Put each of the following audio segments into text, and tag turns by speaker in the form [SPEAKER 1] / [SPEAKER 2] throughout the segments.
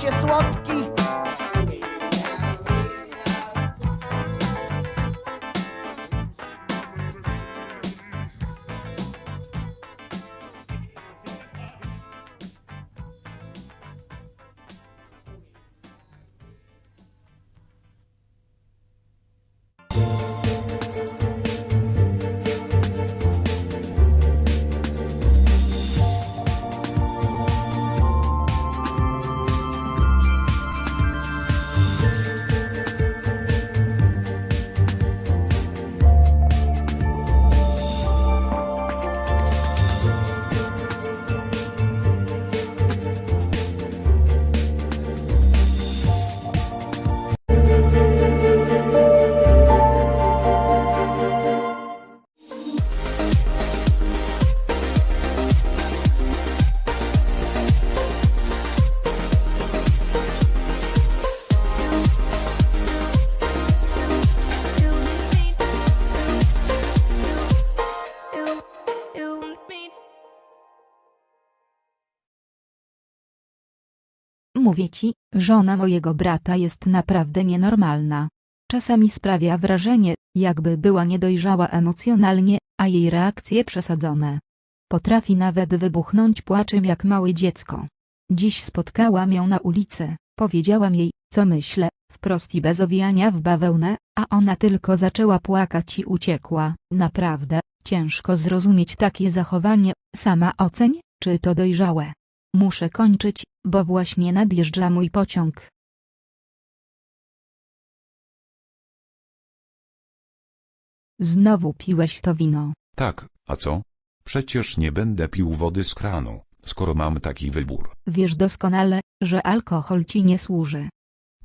[SPEAKER 1] się słodki.
[SPEAKER 2] Mówię ci, żona mojego brata jest naprawdę nienormalna. Czasami sprawia wrażenie, jakby była niedojrzała emocjonalnie, a jej reakcje przesadzone. Potrafi nawet wybuchnąć płaczem jak małe dziecko. Dziś spotkałam ją na ulicy, powiedziałam jej, co myślę, wprost i bez owijania w bawełnę, a ona tylko zaczęła płakać i uciekła. Naprawdę, ciężko zrozumieć takie zachowanie, sama oceń, czy to dojrzałe. Muszę kończyć, bo właśnie nadjeżdża mój pociąg. Znowu piłeś to wino.
[SPEAKER 3] Tak, a co? Przecież nie będę pił wody z kranu, skoro mam taki wybór.
[SPEAKER 2] Wiesz doskonale, że alkohol ci nie służy.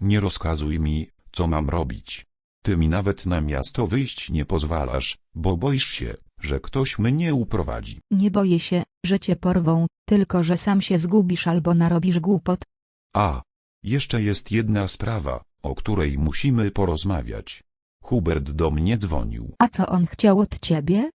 [SPEAKER 3] Nie rozkazuj mi, co mam robić. Ty mi nawet na miasto wyjść nie pozwalasz, bo boisz się, że ktoś mnie uprowadzi.
[SPEAKER 2] Nie boję się, że cię porwą, tylko że sam się zgubisz albo narobisz głupot.
[SPEAKER 3] A, jeszcze jest jedna sprawa, o której musimy porozmawiać. Hubert do mnie dzwonił.
[SPEAKER 2] A co on chciał od ciebie?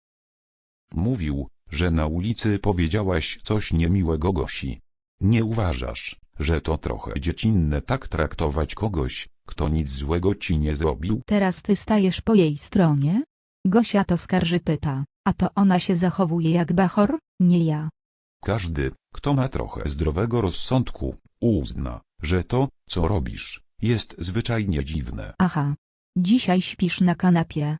[SPEAKER 3] Mówił, że na ulicy powiedziałaś coś niemiłego Gosi. Nie uważasz, że to trochę dziecinne tak traktować kogoś, kto nic złego ci nie zrobił?
[SPEAKER 2] Teraz ty stajesz po jej stronie? Gosia to skarży pyta, a to ona się zachowuje jak bachor, nie ja.
[SPEAKER 3] Każdy, kto ma trochę zdrowego rozsądku, uzna, że to, co robisz, jest zwyczajnie dziwne.
[SPEAKER 2] Aha. Dzisiaj śpisz na kanapie.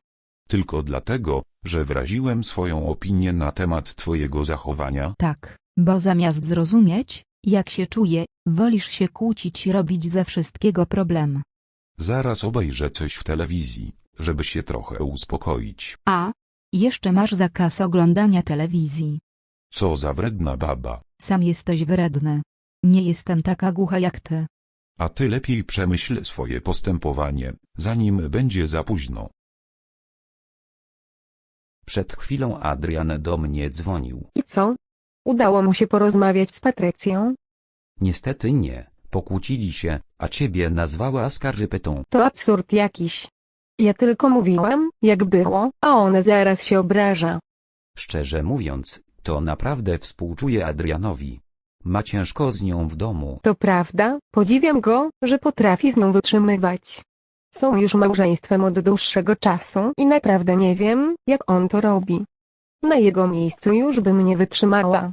[SPEAKER 3] Tylko dlatego, że wyraziłem swoją opinię na temat twojego zachowania.
[SPEAKER 2] Tak, bo zamiast zrozumieć, jak się czuję, wolisz się kłócić i robić ze wszystkiego problem.
[SPEAKER 3] Zaraz obejrzę coś w telewizji, żeby się trochę uspokoić.
[SPEAKER 2] A, jeszcze masz zakaz oglądania telewizji.
[SPEAKER 3] Co za wredna baba.
[SPEAKER 2] Sam jesteś wredny. Nie jestem taka głucha jak ty.
[SPEAKER 3] A ty lepiej przemyśl swoje postępowanie, zanim będzie za późno.
[SPEAKER 4] Przed chwilą Adrian do mnie dzwonił.
[SPEAKER 5] I co? Udało mu się porozmawiać z Patrycją?
[SPEAKER 4] Niestety nie, pokłócili się, a ciebie nazwała skarżypytą.
[SPEAKER 5] To absurd jakiś. Ja tylko mówiłam, jak było, a ona zaraz się obraża.
[SPEAKER 4] Szczerze mówiąc, to naprawdę współczuję Adrianowi. Ma ciężko z nią w domu.
[SPEAKER 5] To prawda, podziwiam go, że potrafi z nią wytrzymywać. Są już małżeństwem od dłuższego czasu i naprawdę nie wiem, jak on to robi. Na jego miejscu już bym nie wytrzymała.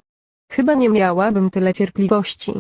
[SPEAKER 5] Chyba nie miałabym tyle cierpliwości.